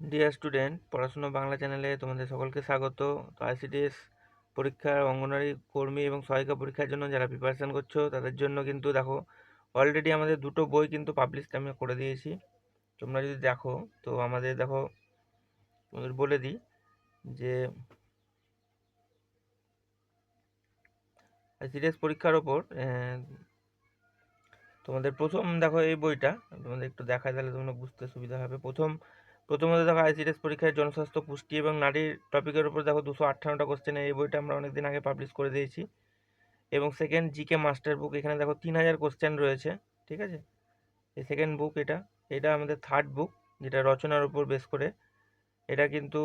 Dear student পড়াশোনা বাংলা চ্যানেলে তোমাদের সকলকে স্বাগত। তো আইসিডিএস পরীক্ষার অঙ্গনারী কর্মী এবং সহায়িকা পরীক্ষার জন্য যারা প্রিপারেশান করছ, তাদের জন্য কিন্তু দেখো অলরেডি আমাদের দুটো বই কিন্তু পাবলিশ আমি করে দিয়েছি। তোমরা যদি দেখো, তো আমাদের দেখো, তোমাদের বলে দিই যে আইসিডিএস পরীক্ষার ওপর তোমাদের প্রথম দেখো এই বইটা, তোমাদের একটু দেখায় তাহলে তোমরা বুঝতে সুবিধা হবে। প্রথম প্রথমত দেখো আইসিডিএস পরীক্ষায় জনস্বাস্থ্য, পুষ্টি এবং নারীর টপিকের উপর দেখো দুশো আঠারোটা কোশ্চেন এই বইটা আমরা অনেকদিন আগে পাবলিশ করে দিয়েছি। এবং সেকেন্ড জিকে মাস্টার বুক এখানে দেখো তিন হাজার কোশ্চেন রয়েছে, ঠিক আছে? এই সেকেন্ড বুক এটা এটা আমাদের থার্ড বুক যেটা রচনার উপর বেস করে। এটা কিন্তু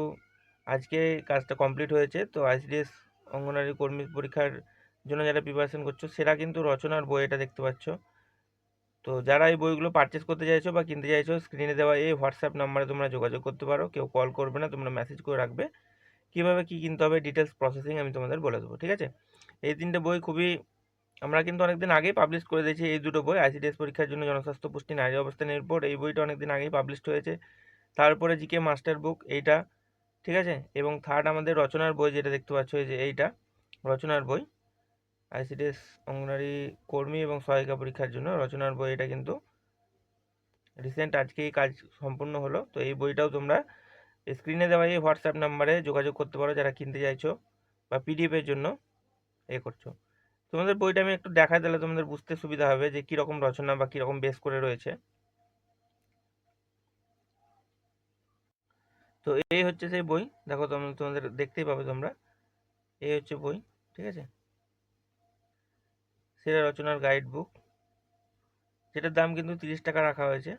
আজকে কাজটা কমপ্লিট হয়েছে, তো আইসিডিএস অঙ্গনারী কর্মী পরীক্ষার জন্য যারা প্রিপারেশন করছ সেটা কিন্তু রচনার বই এটা দেখতে পাচ্ছ। তো যারা এই বইগুলো পারচেস করতে চাইছো বা কিনতে চাইছো স্ক্রিনে দেওয়া এই হোয়াটসঅ্যাপ নাম্বারে তোমরা যোগাযোগ করতে পারো। কেউ কল করবে না, তোমরা মেসেজ করে রাখবে। কীভাবে কী কিনতে হবে ডিটেলস প্রসেসিং আমি তোমাদের বলে দেবো, ঠিক আছে? এই তিনটে বই খুবই, আমরা কিন্তু অনেকদিন আগেই পাবলিশ করে দিয়েছি এই দুটো বই। আইসিডিএস পরীক্ষার জন্য জনস্বাস্থ্য পুষ্টি, নারী অবস্থানের উপর এই বইটা অনেকদিন আগেই পাবলিশড হয়েছে। তারপরে জিকে মাস্টার বুক এইটা, ঠিক আছে? এবং থার্ড আমাদের রচনার বই, যেটা দেখতে পাচ্ছ এই যে এইটা, রচনার বই। আইসিডিএস অঙ্গনারী কর্মী এবং সহায়িকা পরীক্ষার জন্য রচনার বই এটা কিন্তু রিসেন্ট আজকেই কাজ সম্পূর্ণ হলো। তো এই বইটাও তোমরা স্ক্রিনে দেওয়া এই হোয়াটসঅ্যাপ নাম্বারে যোগাযোগ করতে পারো যারা কিনতে চাইছো বা পিডিএফের জন্য এ করছ। তোমাদের বইটা আমি একটু দেখা দিলে তোমাদের বুঝতে সুবিধা হবে যে কীরকম রচনা বা কীরকম বেস করে রয়েছে। তো এই হচ্ছে সেই বই। দেখো তোমাদের দেখতেই পাবে তোমরা। এই হচ্ছে বই, ঠিক আছে? সেরা রচনার গাইড বুক যেটার দাম কিন্তু তিরিশ টাকা রাখা হয়েছে।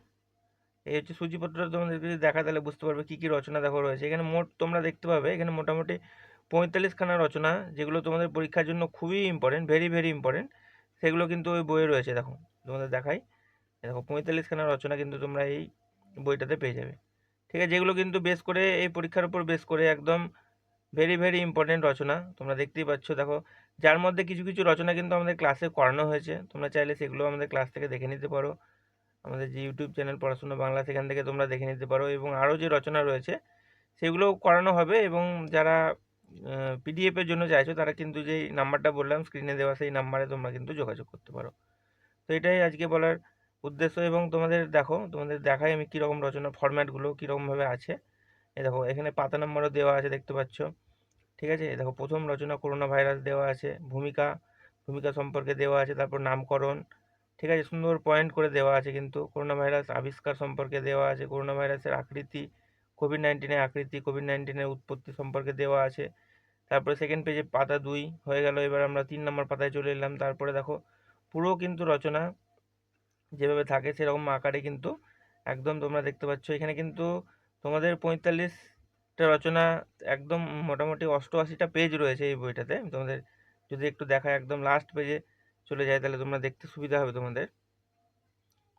এই হচ্ছে সূচিপত্রটা তোমাদের যদি দেখা তাহলে বুঝতে পারবে কী কী রচনা দেখো রয়েছে। এখানে মোট তোমরা দেখতে পাবে, এখানে মোটামুটি পঁয়তাল্লিশখানা রচনা, যেগুলো তোমাদের পরীক্ষার জন্য খুবই ইম্পর্টেন্ট ভেরি ভেরি ইম্পর্টেন্ট সেগুলো কিন্তু ওই বইয়ে রয়েছে দেখো, তোমাদের দেখাই। দেখো পঁয়তাল্লিশখানা রচনা কিন্তু তোমরা এই বইটাতে পেয়ে যাবে। ঠিক আছে, যেগুলো কিন্তু বেস করে, এই পরীক্ষার উপর বেস করে একদম ভেরি ভেরি ইম্পর্টেন্ট রচনা, তোমরা দেখতেই পাচ্ছ। দেখো যার মধ্যে কিছু কিছু রচনা কিন্তু আমাদের ক্লাসে করানো হয়েছে। তোমরা চাইলে সেগুলো আমাদের ক্লাস থেকে দেখে নিতে পারো। আমাদের যে ইউটিউব চ্যানেল পড়াশোনা বাংলা, সেখান থেকে তোমরা দেখে নিতে পারো এবং আরও যে রচনা রয়েছে সেগুলো করানো হবে এবং যারা পিডিএফের জন্য চাইছো, তারা কিন্তু যেই নাম্বারটা বললাম স্ক্রিনে দেওয়া সেই নাম্বারে তোমরা কিন্তু যোগাযোগ করতে পারো। তো এটাই আজকে বলার উদ্দেশ্য এবং তোমাদের দেখো, তোমাদের দেখাই আমি কীরকম রচনা ফরম্যাটগুলো কীরকমভাবে আছে। এ দেখো, এখানে পাতা নাম্বারও দেওয়া আছে, দেখতে পাচ্ছ। ঠিক আছে? দেখো, প্রথম রচনা করোনা ভাইরাস দেওয়া আছে, ভূমিকা ভূমিকা সম্পর্কে দেওয়া আছে, তারপর নামকরণ, ঠিক আছে? সুন্দর পয়েন্ট করে দেওয়া আছে কিন্তু করোনা ভাইরাস আবিষ্কার সম্পর্কে দেওয়া আছে করোনা ভাইরাসের আকৃতি কোভিড নাইন্টিনের আকৃতি কোভিড নাইন্টিনের উৎপত্তি সম্পর্কে দেওয়া আছে, তারপরে সেকেন্ড পেজে পাতা দুই হয়ে গেল, এবার আমরা তিন নম্বর পাতায় চলে এলাম, তারপরে দেখো, পুরো কিন্তু রচনা যেভাবে থাকে সেরকম আকারে কিন্তু একদম তোমরা দেখতে পাচ্ছ, এখানে কিন্তু তোমাদের রচনা একদম মোটামুটি অষ্টআশিটা পেজ রয়েছে এই বইটাতে। তোমাদের যদি একটু দেখা একদম লাস্ট পেজে চলে যায়, তাহলে তোমরা দেখতে সুবিধা হবে তোমাদের।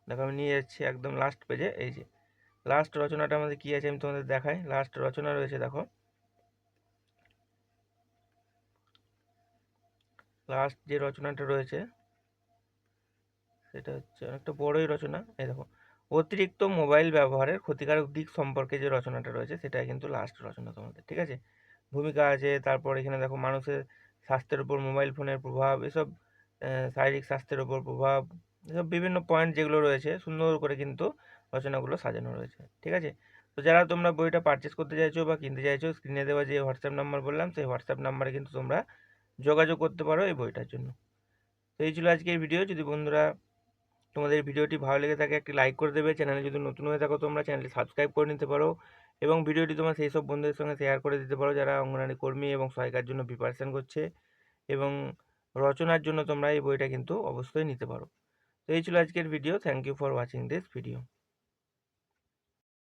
দেখো, আমি নিয়ে যাচ্ছি একদম লাস্ট পেজে এই যে লাস্ট রচনাটা আমাদের কী আছে আমি তোমাদের দেখাই। লাস্ট রচনা রয়েছে, দেখো। লাস্ট যে রচনাটা রয়েছে, সেটা হচ্ছে অনেকটা বড়ই রচনা। এই দেখো অতিরিক্ত মোবাইল ব্যবহারের ক্ষতিকারক দিক সম্পর্কে যে রচনাটা রয়েছে, সেটাই কিন্তু লাস্ট রচনা তোমাদের, ঠিক আছে? ভূমিকা আছে, তারপর এখানে দেখো মানুষের স্বাস্থ্যের উপর মোবাইল ফোনের প্রভাব, এসব শারীরিক স্বাস্থ্যের উপর প্রভাব, এসব বিভিন্ন পয়েন্ট যেগুলো রয়েছে, সুন্দর করে কিন্তু রচনাগুলো সাজানো রয়েছে, ঠিক আছে? তো যারা তোমরা বইটা পারচেস করতে চাইছো বা কিনতে চাইছো স্ক্রিনে দেওয়া যে হোয়াটসঅ্যাপ নাম্বার বললাম, সেই হোয়াটসঅ্যাপ নাম্বারে কিন্তু তোমরা যোগাযোগ করতে পারো এই বইটার জন্য। তো এই ছিল আজকের ভিডিও যদি বন্ধুরা তোমাদের ভিডিওটি ভালো লেগে থাকে একটি লাইক করে দেবে। চ্যানেলে যদি নতুন হয়ে থাকো, তোমরা চ্যানেলটি সাবস্ক্রাইব করে নিতে পারো এবং ভিডিওটি তোমার সেই সব বন্ধুদের সঙ্গে শেয়ার করে দিতে পারো যারা অঙ্গনারী কর্মী এবং সহায়িকার জন্য প্রিপারেশান করছে এবং রচনার জন্য তোমরা এই বইটা কিন্তু অবশ্যই নিতে পারো। তো এই ছিল আজকের video thank you for watching this video